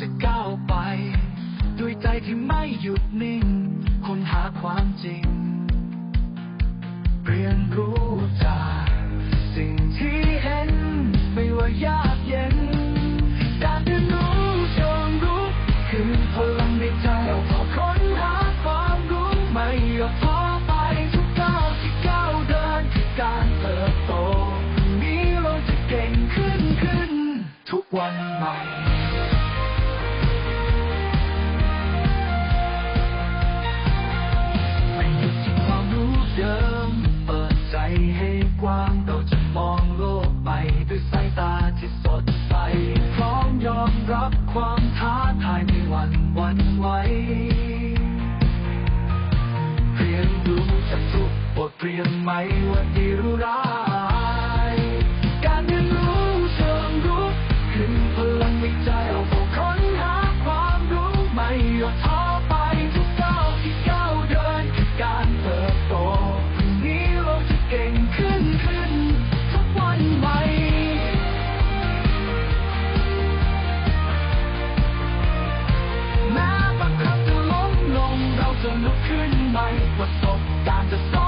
จะก้าวไป ด้วยใจที่ไม่หยุดนิ่งค้นหาความจริง ไม่ว่าดีหรือร้าย การเรียนรู้เชิงรุกขึ้นพลังในใจเอาพบค้นหาความรู้ไม่หยุดท้อไปทุกก้าที่ก้าวเดินคือการเติบโตพรุ่งนี้เราจะเก่งขึ้นขึ้นทุกวันใหม่แม้บางครั้งจะล้มลงเราจะลุกขึ้นใหม่ประสบการณ์จะสอน